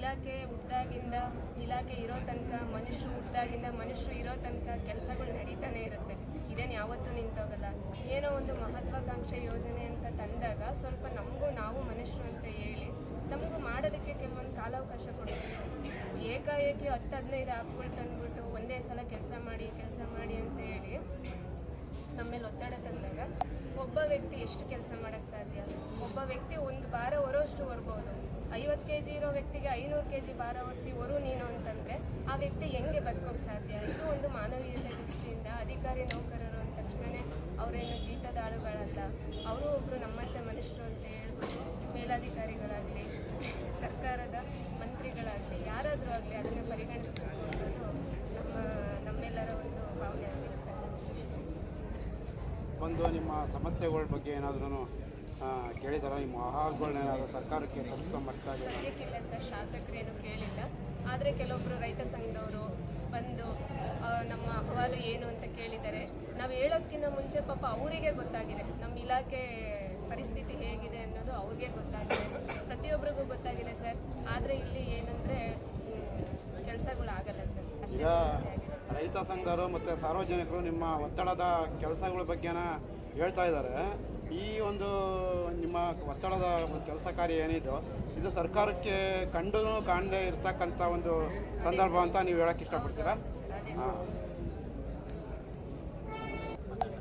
ಇಲಾಖೆ ಹುಟ್ಟಾಗಿಂದ ಇಲಾಖೆ ಇರೋ ತನಕ ಮನುಷ್ಯ ಹುಟ್ಟಾಗಿಂದ ಮನುಷ್ಯರು ಇರೋ ತನಕ ಕೆಲಸಗಳು ನಡೀತಾನೆ ಇರುತ್ತೆ. ಇದೇನು ಯಾವತ್ತೂ ನಿಂತೋಗಲ್ಲ. ಏನೋ ಒಂದು ಮಹತ್ವಾಕಾಂಕ್ಷೆ ಯೋಜನೆ ಅಂತ ತಂದಾಗ ಸ್ವಲ್ಪ ನಮಗೂ ನಾವು ಮನುಷ್ಯರು ಅಂತ ಹೇಳಿ, ನಮಗೂ ಮಾಡೋದಕ್ಕೆ ಕೆಲವೊಂದು ಕಾಲಾವಕಾಶ ಕೊಡಬೇಕು. ಏಕಾಏಕಿ ಹತ್ತು ಹದಿನೈದು ಆ್ಯಪ್ಗಳು ತಂದ್ಬಿಟ್ಟು ಒಂದೇ ಸಲ ಕೆಲಸ ಮಾಡಿ ಕೆಲಸ ಮಾಡಿ ಅಂತ ಹೇಳಿ ನಮ್ಮ ಮೇಲೆ ಒತ್ತಡ ತಂದಾಗ ಒಬ್ಬ ವ್ಯಕ್ತಿ ಎಷ್ಟು ಕೆಲಸ ಮಾಡೋಕ್ಕೆ ಸಾಧ್ಯ? ಒಬ್ಬ ವ್ಯಕ್ತಿ ಒಂದು ಭಾರ ಹೊರೋಷ್ಟು ಹೊರ್ಬೋದು. ಐವತ್ತು ಕೆ ಜಿ ಇರೋ ವ್ಯಕ್ತಿಗೆ ಐನೂರು ಕೆ ಜಿ ಭಾರ ಹೊರಿಸಿ ಒರು ನೀನು ಅಂತಂದರೆ ಆ ವ್ಯಕ್ತಿ ಹೆಂಗೆ ಬದುಕೋಕೆ ಸಾಧ್ಯ? ಇದು ಒಂದು ಮಾನವೀಯತೆ ದೃಷ್ಟಿಯಿಂದ ಅಧಿಕಾರಿ ನೌಕರರು ಅಂದ ತಕ್ಷಣವೇ ಅವರೇನು ಜೀತದಾಳುಗಳಲ್ಲ ಅವರು ಒಬ್ಬರು ನಮ್ಮಂತೆ ಮನುಷ್ಯರು ಅಂತ ಹೇಳ್ಬೋದು ಮೇಲಾಧಿಕಾರಿಗಳಾಗಲಿ, ಸರ್ಕಾರದ ಮಂತ್ರಿಗಳಾಗಲಿ, ಯಾರಾದರೂ ಆಗಲಿ ಅದನ್ನು ಪರಿಗಣಿಸಬೇಕು ಅನ್ನೋದು ನಮ್ಮ, ನಮ್ಮೆಲ್ಲರ ಒಂದು ಭಾವನೆ ಆಗಿರುತ್ತೆ. ಒಂದು ನಿಮ್ಮ ಸಮಸ್ಯೆಗಳ ಬಗ್ಗೆ ಏನಾದ್ರೂ ಕೇಳಿದಾರ ನಿಮ್ಮ ಅಹವಾಲುಗಳನ್ನೇನಾದ್ರೂ ಸರ್ಕಾರಕ್ಕೆ ತಲುಪಿಸೋ ಮಟ್ಟದಾಗ ಸದ್ಯಕ್ಕಿಲ್ಲ ಸರ್ ಶಾಸಕರೇನು ಕೇಳಿಲ್ಲ. ಆದರೆ ಕೆಲವೊಬ್ಬರು ರೈತ ಸಂಘದವರು ಬಂದು ನಮ್ಮ ಅಹವಾಲು ಏನು ಅಂತ ಕೇಳಿದ್ದಾರೆ ನಾವು ಹೇಳೋದಕ್ಕಿಂತ ಮುಂಚೆ ಪಾಪ ಅವರಿಗೆ ಗೊತ್ತಾಗಿದೆ. ನಮ್ಮ ಇಲಾಖೆ ಪರಿಸ್ಥಿತಿ ಹೇಗಿದೆ ಅನ್ನೋದು ಅವ್ರಿಗೆ ಗೊತ್ತಾಗಿದೆ. ಪ್ರತಿಯೊಬ್ಬರಿಗೂ ಗೊತ್ತಾಗಿದೆ ಸರ್. ಆದರೆ ಇಲ್ಲಿ ಏನಂದರೆ ಕೆಲಸಗಳು ಆಗಲ್ಲ ಸರ್. ಅಷ್ಟೇ ರೈತ ಸಂಘರು ಮತ್ತು ಸಾರ್ವಜನಿಕರು ನಿಮ್ಮ ಒತ್ತಡದ ಕೆಲಸಗಳ ಬಗ್ಗೆನ ಹೇಳ್ತಾ ಇದ್ದಾರೆ ಈ ಒಂದು ನಿಮ್ಮ ಒತ್ತಡದ ಒಂದು ಕೆಲಸ ಕಾರ್ಯ ಏನಿದೆಯೋ ಇದು ಸರ್ಕಾರಕ್ಕೆ ಕಂಡು ಕಾಣದೇ ಇರ್ತಕ್ಕಂಥ ಒಂದು ಸಂದರ್ಭ ಅಂತ ನೀವು ಹೇಳಕ್ಕೆ ಇಷ್ಟಪಡ್ತೀರಾ? ಸರ್ ಅದೇ ಹಾಂ.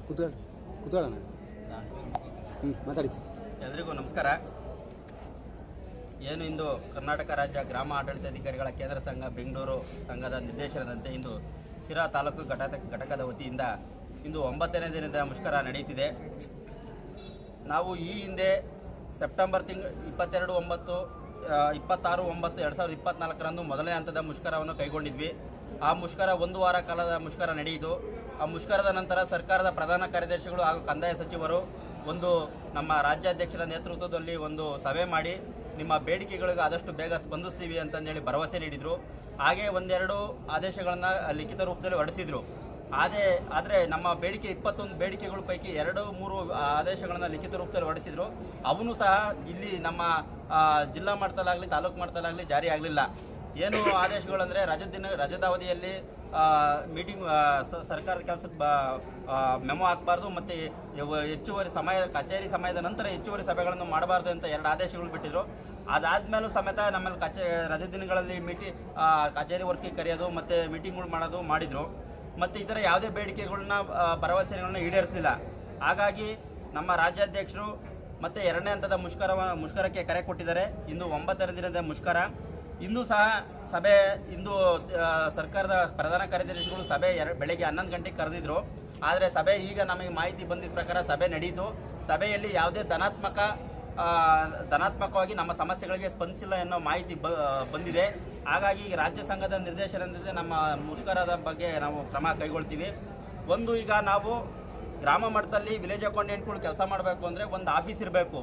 ಕೂತ್ಕೊಳ್ಳಿ ಕೂತ್ಕೊಳ್ಳೋಣ ಹ್ಞೂ ಮಾತಾಡಿ. ಎಲ್ರಿಗೂ ನಮಸ್ಕಾರ. ಏನು ಇಂದು ಕರ್ನಾಟಕ ರಾಜ್ಯ ಗ್ರಾಮ ಆಡಳಿತಾಧಿಕಾರಿಗಳ ಕೇಂದ್ರ ಸಂಘ ಬೆಂಗಳೂರು ಸಂಘದ ನಿರ್ದೇಶನದಂತೆ ಇಂದು ಸಿರಾ ತಾಲೂಕು ಘಟಕ ಘಟಕದ ವತಿಯಿಂದ ಇಂದು ಒಂಬತ್ತನೇ ದಿನದ ಮುಷ್ಕರ ನಡೆಯುತ್ತಿದೆ. ನಾವು ಈ ಹಿಂದೆ ಸೆಪ್ಟೆಂಬರ್ ತಿಂಗ್ ಇಪ್ಪತ್ತೆರಡು ಒಂಬತ್ತು ಇಪ್ಪತ್ತಾರು ಒಂಬತ್ತು, ಎರಡು ಸಾವಿರದ ಇಪ್ಪತ್ತ್ನಾಲ್ಕರಂದು ಮೊದಲನೇ ಹಂತದ ಮುಷ್ಕರವನ್ನು ಕೈಗೊಂಡಿದ್ವಿ. ಆ ಮುಷ್ಕರ ಒಂದು ವಾರ ಕಾಲದ ಮುಷ್ಕರ ನಡೆಯಿತು. ಆ ಮುಷ್ಕರದ ನಂತರ ಸರ್ಕಾರದ ಪ್ರಧಾನ ಕಾರ್ಯದರ್ಶಿಗಳು ಹಾಗೂ ಕಂದಾಯ ಸಚಿವರು ಒಂದು ನಮ್ಮ ರಾಜ್ಯಾಧ್ಯಕ್ಷರ ನೇತೃತ್ವದಲ್ಲಿ ಒಂದು ಸಭೆ ಮಾಡಿ, ನಿಮ್ಮ ಬೇಡಿಕೆಗಳಿಗೆ ಆದಷ್ಟು ಬೇಗ ಸ್ಪಂದಿಸ್ತೀವಿ ಅಂತಂದೇಳಿ ಭರವಸೆ ನೀಡಿದರು. ಹಾಗೆ ಒಂದೆರಡು ಆದೇಶಗಳನ್ನು ಲಿಖಿತ ರೂಪದಲ್ಲಿ ಹೊರಡಿಸಿದರು. ಆದರೆ ಆದರೆ ನಮ್ಮ ಬೇಡಿಕೆ ಇಪ್ಪತ್ತೊಂದು ಬೇಡಿಕೆಗಳ ಪೈಕಿ ಎರಡು, ಮೂರು ಆದೇಶಗಳನ್ನು ಲಿಖಿತ ರೂಪದಲ್ಲಿ ಹೊರಡಿಸಿದ್ರು. ಅವನು ಸಹ ಇಲ್ಲಿ ನಮ್ಮ ಜಿಲ್ಲಾ ಮಟ್ಟದಲ್ಲಾಗಲಿ, ತಾಲೂಕು ಮಟ್ಟದಲ್ಲಾಗಲಿ ಜಾರಿ ಆಗಲಿಲ್ಲ. ಏನು ಆದೇಶಗಳಂದರೆ ರಜದ ದಿನ ರಜದ ಅವಧಿಯಲ್ಲಿ ಮೀಟಿಂಗ್ ಸರ್ಕಾರದ ಕೆಲಸಕ್ಕೆ ಮೆಮೊ ಹಾಕಬಾರ್ದು ಮತ್ತು ಹೆಚ್ಚುವರಿ ಸಮಯ ಕಚೇರಿ ಸಮಯದ ನಂತರ ಹೆಚ್ಚುವರಿ ಸಭೆಗಳನ್ನು ಮಾಡಬಾರ್ದು ಅಂತ ಎರಡು ಆದೇಶಗಳು ಬಿಟ್ಟಿದ್ರು. ಅದಾದಮೇಲೂ ಸಮೇತ ನಮ್ಮಲ್ಲಿ ಕಚೇ ರಜದ ದಿನಗಳಲ್ಲಿ ಮೀಟಿ ಕಚೇರಿ ವರ್ಕಿಗೆ ಕರೆಯೋದು ಮತ್ತು ಮೀಟಿಂಗ್ಗಳು ಮಾಡೋದು ಮಾಡಿದರು. ಮತ್ತು ಇತರ ಯಾವುದೇ ಬೇಡಿಕೆಗಳನ್ನ ಭರವಸೆಗಳನ್ನ ಈಡೇರಿಸಲಿಲ್ಲ. ಹಾಗಾಗಿ ನಮ್ಮ ರಾಜ್ಯಾಧ್ಯಕ್ಷರು ಮತ್ತು ಎರಡನೇ ಹಂತದ ಮುಷ್ಕರ, ಮುಷ್ಕರಕ್ಕೆ ಕರೆ ಕೊಟ್ಟಿದ್ದಾರೆ. ಇಂದು ಒಂಬತ್ತನೇ ದಿನದ ಮುಷ್ಕರ. ಇಂದು ಸಹ ಸಭೆ, ಇಂದು ಸರ್ಕಾರದ ಪ್ರಧಾನ ಕಾರ್ಯದರ್ಶಿಗಳು ಸಭೆ ಎರ, ಬೆಳಗ್ಗೆ ಹನ್ನೊಂದು ಗಂಟೆಗೆ ಕರೆದಿದ್ರು. ಆದರೆ ಸಭೆ ಈಗ ನಮಗೆ ಮಾಹಿತಿ ಬಂದಿದ್ದ ಪ್ರಕಾರ ಸಭೆ ನಡೆಯಿತು ಸಭೆಯಲ್ಲಿ ಯಾವುದೇ ಧನಾತ್ಮಕ ಧನಾತ್ಮಕವಾಗಿ ನಮ್ಮ ಸಮಸ್ಯೆಗಳಿಗೆ ಸ್ಪಂದಿಸಿಲ್ಲ ಎನ್ನುವ ಮಾಹಿತಿ ಬಂದಿದೆ. ಹಾಗಾಗಿ ರಾಜ್ಯ ಸಂಘದ ನಿರ್ದೇಶನದಂತೆ ನಮ್ಮ ಮುಷ್ಕರದ ಬಗ್ಗೆ ನಾವು ಕ್ರಮ ಕೈಗೊಳ್ತೀವಿ. ಒಂದು ಈಗ ನಾವು ಗ್ರಾಮ ಮಟ್ಟದಲ್ಲಿ ವಿಲೇಜ್ ಅಕೌಂಟೆಂಟ್ಗಳು ಕೆಲಸ ಮಾಡಬೇಕು ಅಂದರೆ ಒಂದು ಆಫೀಸ್ ಇರಬೇಕು.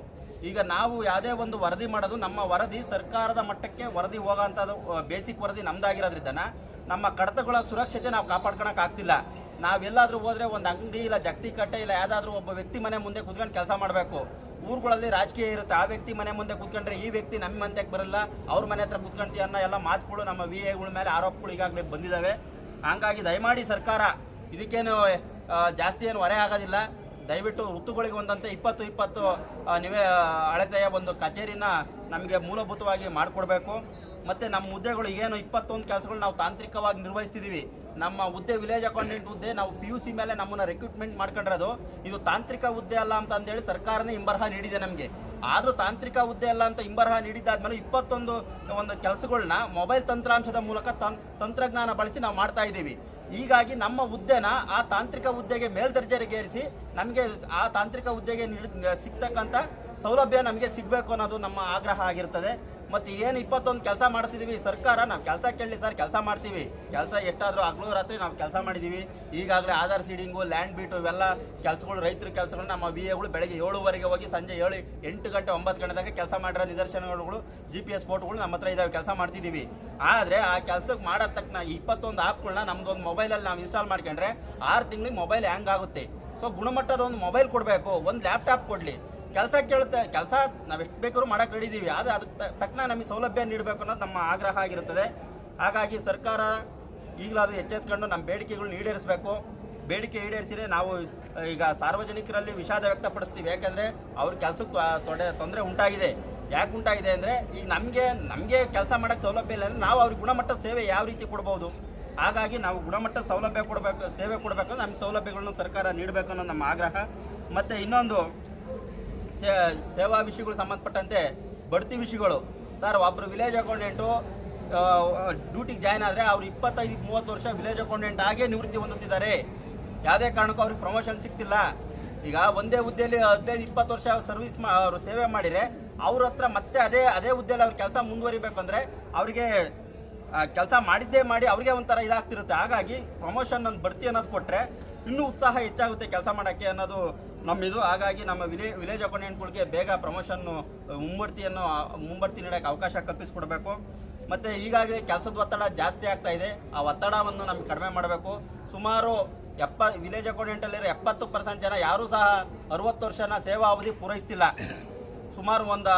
ಈಗ ನಾವು ಯಾವುದೇ ಒಂದು ವರದಿ ಮಾಡೋದು ನಮ್ಮ ವರದಿ ಸರ್ಕಾರದ ಮಟ್ಟಕ್ಕೆ ವರದಿ ಹೋಗೋಂಥದ್ದು ಬೇಸಿಕ್ ವರದಿ ನಮ್ಮದಾಗಿರೋದ್ರಿಂದ ನಮ್ಮ ಕಡತಗಳ ಸುರಕ್ಷತೆ ನಾವು ಕಾಪಾಡ್ಕೊಳಕ್ಕೆ ಆಗ್ತಿಲ್ಲ. ನಾವೆಲ್ಲಾದರೂ ಹೋದ್ರೆ ಒಂದು ಅಂಗಡಿ ಇಲ್ಲ, ಜಗತಿ ಕಟ್ಟೆ ಇಲ್ಲ, ಯಾವುದಾದ್ರೂ ಒಬ್ಬ ವ್ಯಕ್ತಿ ಮನೆ ಮುಂದೆ ಕುತ್ಕೊಂಡು ಕೆಲಸ ಮಾಡಬೇಕು. ಊರುಗಳಲ್ಲಿ ರಾಜಕೀಯ ಇರುತ್ತೆ. ಆ ವ್ಯಕ್ತಿ ಮನೆ ಮುಂದೆ ಕೂತ್ಕೊಂಡ್ರೆ ಈ ವ್ಯಕ್ತಿ ನಮ್ಮ ಮನೆಗೆ ಬರಲ್ಲ, ಅವ್ರ ಮನೆ ಹತ್ರ ಕೂತ್ಕೊಂತೀಯ ಅನ್ನೋ ಎಲ್ಲ ಮಾತುಗಳು ನಮ್ಮ ವಿ ಎಗಳ ಮೇಲೆ ಆರೋಪಗಳು ಈಗಾಗಲೇ ಬಂದಿದ್ದಾವೆ ಹಾಗಾಗಿ ದಯಮಾಡಿ ಸರ್ಕಾರ ಇದಕ್ಕೇನು ಜಾಸ್ತಿ ಏನು ಹೊರೆ ಆಗೋದಿಲ್ಲ. ದಯವಿಟ್ಟು ಋತುಗಳಿಗೆ ಒಂದಂತೆ ಇಪ್ಪತ್ತು ಇಪ್ಪತ್ತು ನೀವೇ ಅಳತೆಯ ಒಂದು ಕಚೇರಿನ ನಮಗೆ ಮೂಲಭೂತವಾಗಿ ಮಾಡಿಕೊಡ್ಬೇಕು. ಮತ್ತು ನಮ್ಮ ಹುದ್ದೆಗಳು ಏನು ಇಪ್ಪತ್ತೊಂದು ಕೆಲಸಗಳು ನಾವು ತಾಂತ್ರಿಕವಾಗಿ ನಿರ್ವಹಿಸ್ತಿದ್ದೀವಿ ನಮ್ಮ ಹುದ್ದೆ ವಿಲೇಜ್ ಅಕೌಂಟೆಂಟ್ ಹುದ್ದೆ, ನಾವು ಪಿ ಯು ಸಿ ಮೇಲೆ ನಮ್ಮನ್ನು ರೆಕ್ರೂಟ್ಮೆಂಟ್ ಮಾಡ್ಕೊಂಡಿರೋದು. ಇದು ತಾಂತ್ರಿಕ ಹುದ್ದೆ ಅಲ್ಲ ಅಂತ ಅಂದೇಳಿ ಸರ್ಕಾರನೇ ಹಿಂಬರಹ ನೀಡಿದೆ ನಮಗೆ. ಆದರೂ ತಾಂತ್ರಿಕ ಹುದ್ದೆ ಅಲ್ಲ ಅಂತ ಹಿಂಬರಹ ನೀಡಿದ್ದಾದ್ಮೇಲೆ ಇಪ್ಪತ್ತೊಂದು ಒಂದು ಕೆಲಸಗಳನ್ನ ಮೊಬೈಲ್ ತಂತ್ರಾಂಶದ ಮೂಲಕ ತಂತ್ರಜ್ಞಾನ ಬಳಸಿ ನಾವು ಮಾಡ್ತಾ ಇದ್ದೀವಿ. ಹೀಗಾಗಿ ನಮ್ಮ ಹುದ್ದೆನ ಆ ತಾಂತ್ರಿಕ ಹುದ್ದೆಗೆ ಮೇಲ್ದರ್ಜೆಗೇರಿಸಿ ನಮಗೆ ಆ ತಾಂತ್ರಿಕ ಹುದ್ದೆಗೆ ಸಿಗ್ತಕ್ಕಂಥ ಸೌಲಭ್ಯ ನಮಗೆ ಸಿಗಬೇಕು ಅನ್ನೋದು ನಮ್ಮ ಆಗ್ರಹ ಆಗಿರ್ತದೆ. ಮತ್ತು ಏನು ಇಪ್ಪತ್ತೊಂದು ಕೆಲಸ ಮಾಡ್ತಿದ್ದೀವಿ ಸರ್ಕಾರ ನಾವು ಕೆಲಸ ಕೇಳಲಿ ಸರ್, ಕೆಲಸ ಮಾಡ್ತೀವಿ. ಕೆಲಸ ಎಷ್ಟಾದರೂ ಹಗಲು ರಾತ್ರಿ ನಾವು ಕೆಲಸ ಮಾಡಿದ್ದೀವಿ ಈಗಾಗಲೇ ಆಧಾರ್ ಸೀಡಿಂಗು, ಲ್ಯಾಂಡ್ ಬೀಟು ಇವೆಲ್ಲ ಕೆಲಸಗಳು, ರೈತರ ಕೆಲಸಗಳು ನಮ್ಮ ವಿ ಎಗಳು ಬೆಳಗ್ಗೆ ಏಳುವರೆಗೆ ಹೋಗಿ ಸಂಜೆ ಏಳು, ಎಂಟು ಗಂಟೆ ಒಂಬತ್ತು ಗಂಟೆ ಕೆಲಸ ಮಾಡಿರೋ ನಿದರ್ಶನಗಳು ಜಿ ಪಿ ಎಸ್ ಫೋಟೋಗಳು ನಮ್ಮ ಹತ್ರ ಇದಾವೆ, ಕೆಲಸ ಮಾಡ್ತಿದ್ದೀವಿ ಆದರೆ ಆ ಕೆಲಸಕ್ಕೆ ಮಾಡೋ ತಕ್ಷಣ ಇಪ್ಪತ್ತೊಂದು ಆ್ಯಪ್ಗಳನ್ನ ನಮ್ಮದೊಂದು ಮೊಬೈಲಲ್ಲಿ ನಾವು ಇನ್ಸ್ಟಾಲ್ ಮಾಡ್ಕೊಂಡ್ರೆ ಆರು ತಿಂಗಳಿಗೆ ಮೊಬೈಲ್ ಹ್ಯಾಂಗ್ ಆಗುತ್ತೆ. ಸೊ ಗುಣಮಟ್ಟದ ಒಂದು ಮೊಬೈಲ್ ಕೊಡಬೇಕು, ಒಂದು ಲ್ಯಾಪ್ಟಾಪ್ ಕೊಡಲಿ. ಕೆಲಸ ಕೇಳುತ್ತೆ, ಕೆಲಸ ನಾವು ಎಷ್ಟು ಬೇಕಾದ್ರೂ ಮಾಡಕ್ಕೆ ರೆಡಿ ಇದ್ದೀವಿ ಆದರೆ ಅದಕ್ಕೆ ತ- ತಕ್ಕನ ನಮಗೆ ಸೌಲಭ್ಯ ನೀಡಬೇಕು ಅನ್ನೋದು ನಮ್ಮ ಆಗ್ರಹ ಆಗಿರುತ್ತದೆ. ಹಾಗಾಗಿ ಸರ್ಕಾರ ಈಗಲಾದರೂ ಎಚ್ಚೆತ್ಕೊಂಡು ನಮ್ಮ ಬೇಡಿಕೆಗಳನ್ನ ಈಡೇರಿಸಬೇಕು. ಬೇಡಿಕೆ ಈಡೇರಿಸಿದರೆ ನಾವು ಈಗ ಸಾರ್ವಜನಿಕರಲ್ಲಿ ವಿಷಾದ ವ್ಯಕ್ತಪಡಿಸ್ತೀವಿ. ಯಾಕಂದರೆ ಅವ್ರ ಕೆಲಸಕ್ಕೆ ತೊಡೆ, ತೊಂದರೆ ಉಂಟಾಗಿದೆ. ಯಾಕೆ ಉಂಟಾಗಿದೆ ಅಂದರೆ ಈಗ ನಮಗೆ ನಮಗೆ ಕೆಲಸ ಮಾಡೋಕ್ಕೆ ಸೌಲಭ್ಯ ಇಲ್ಲ ಅಂದರೆ ನಾವು ಅವ್ರಿಗೆ ಗುಣಮಟ್ಟದ ಸೇವೆ ಯಾವ ರೀತಿ ಕೊಡ್ಬೋದು? ಹಾಗಾಗಿ ನಾವು ಗುಣಮಟ್ಟದ ಸೌಲಭ್ಯ ಕೊಡಬೇಕು, ಸೇವೆ ಕೊಡಬೇಕು ನಮ್ಮ ಸೌಲಭ್ಯಗಳನ್ನು ಸರ್ಕಾರ ನೀಡಬೇಕು ಅನ್ನೋ ನಮ್ಮ ಆಗ್ರಹ. ಮತ್ತು ಇನ್ನೊಂದು ಸೇವಾ ವಿಷಯಗಳು ಸಂಬಂಧಪಟ್ಟಂತೆ ಬಡ್ತಿ ವಿಷಯಗಳು. ಸರ್ ಒಬ್ಬರು ವಿಲೇಜ್ ಅಕೌಂಟೆಂಟು ಡ್ಯೂಟಿಗೆ ಜಾಯ್ನ್ ಆದರೆ ಅವ್ರು ಇಪ್ಪತ್ತೈದು, ಮೂವತ್ತು ವರ್ಷ ವಿಲೇಜ್ ಅಕೌಂಟೆಂಟ್ ಆಗೇ ನಿವೃತ್ತಿ ಹೊಂದುತ್ತಿದ್ದಾರೆ. ಯಾವುದೇ ಕಾರಣಕ್ಕೂ ಅವ್ರಿಗೆ ಪ್ರಮೋಷನ್ ಸಿಗ್ತಿಲ್ಲ. ಈಗ ಒಂದೇ ಹುದ್ದೆಯಲ್ಲಿ ಹದಿನೈದು, ಇಪ್ಪತ್ತು ವರ್ಷ ಸರ್ವಿಸ್ ಮಾ, ಅವರು ಸೇವೆ ಮಾಡಿದರೆ ಅವ್ರ ಹತ್ರ ಮತ್ತೆ ಅದೇ ಅದೇ ಹುದ್ದೆಯಲ್ಲಿ ಅವ್ರ ಕೆಲಸ ಮುಂದುವರಿಬೇಕು ಅಂದರೆ ಅವರಿಗೆ ಕೆಲಸ ಮಾಡಿದ್ದೇ ಮಾಡಿ ಅವ್ರಿಗೆ ಒಂಥರ ಇದಾಗ್ತಿರುತ್ತೆ. ಹಾಗಾಗಿ ಪ್ರಮೋಷನ್ ನನ್ನ ಬಡ್ತಿ ಅನ್ನೋದು ಕೊಟ್ಟರೆ ಇನ್ನೂ ಉತ್ಸಾಹ ಹೆಚ್ಚಾಗುತ್ತೆ ಕೆಲಸ ಮಾಡೋಕ್ಕೆ ಅನ್ನೋದು ನಮ್ಮಿದು. ಹಾಗಾಗಿ ನಮ್ಮ ವಿಲೇ, ವಿಲೇಜ್ ಅಕೌಂಟೆಂಟ್ಗಳಿಗೆ ಬೇಗ ಪ್ರಮೋಷನ್ನು ಮುಂಬಡ್ತಿಯನ್ನು ಮುಂಬಡ್ತಿ ನೀಡೋಕ್ಕೆ ಅವಕಾಶ ಕಲ್ಪಿಸಿಕೊಡ್ಬೇಕು. ಮತ್ತು ಈಗಾಗಲೇ ಕೆಲಸದ ಒತ್ತಡ ಜಾಸ್ತಿ ಆಗ್ತಾ ಇದೆ. ಆ ಒತ್ತಡವನ್ನು ನಮ್ಗೆ ಕಡಿಮೆ ಮಾಡಬೇಕು. ಸುಮಾರು ಎಪ್ಪ, ವಿಲೇಜ್ ಅಕೌಂಟೆಂಟಲ್ಲಿರೋ ಎಪ್ಪತ್ತು ಪರ್ಸೆಂಟ್ ಜನ ಯಾರೂ ಸಹ ಅರುವತ್ತು ವರ್ಷನ ಸೇವಾ ಅವಧಿ ಪೂರೈಸ್ತಿಲ್ಲ. ಸುಮಾರು ಒಂದು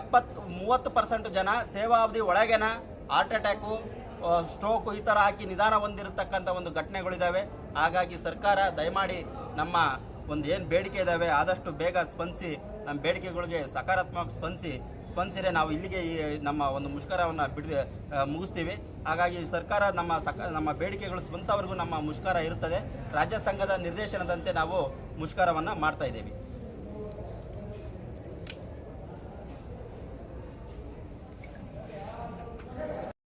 ಎಪ್ಪತ್ತು ಮೂವತ್ತು ಪರ್ಸೆಂಟ್ ಜನ ಸೇವಾವಧಿ ಒಳಗೇನ ಹಾರ್ಟ್ ಅಟ್ಯಾಕು ಸ್ಟ್ರೋಕು ಈ ಥರ ಹಾಕಿ ನಿಧಾನ ಹೊಂದಿರತಕ್ಕಂಥ ಒಂದು ಘಟನೆಗಳಿದ್ದಾವೆ ಹಾಗಾಗಿ ಸರ್ಕಾರ ದಯಮಾಡಿ ನಮ್ಮ ಒಂದು ಏನು ಬೇಡಿಕೆ ಇದ್ದಾವೆ ಆದಷ್ಟು ಬೇಗ ಸ್ಪಂದಿಸಿ ನಮ್ಮ ಬೇಡಿಕೆಗಳಿಗೆ ಸಕಾರಾತ್ಮಕ ಸ್ಪಂದಿಸಿ, ಸ್ಪಂದಿಸಿದರೆ ನಾವು ಇಲ್ಲಿಗೆ ನಮ್ಮ ಒಂದು ಮುಷ್ಕರವನ್ನು ಬಿಡಿ ಮುಗಿಸ್ತೀವಿ. ಹಾಗಾಗಿ ಸರ್ಕಾರ ನಮ್ಮ ಸಕ, ನಮ್ಮ ಬೇಡಿಕೆಗಳು ಸ್ಪಂದಿಸೋವರೆಗೂ ನಮ್ಮ ಮುಷ್ಕರ ಇರುತ್ತದೆ. ರಾಜ್ಯ ಸಂಘದ ನಿರ್ದೇಶನದಂತೆ ನಾವು ಮುಷ್ಕರವನ್ನು ಮಾಡ್ತಾ ಇದ್ದೀವಿ.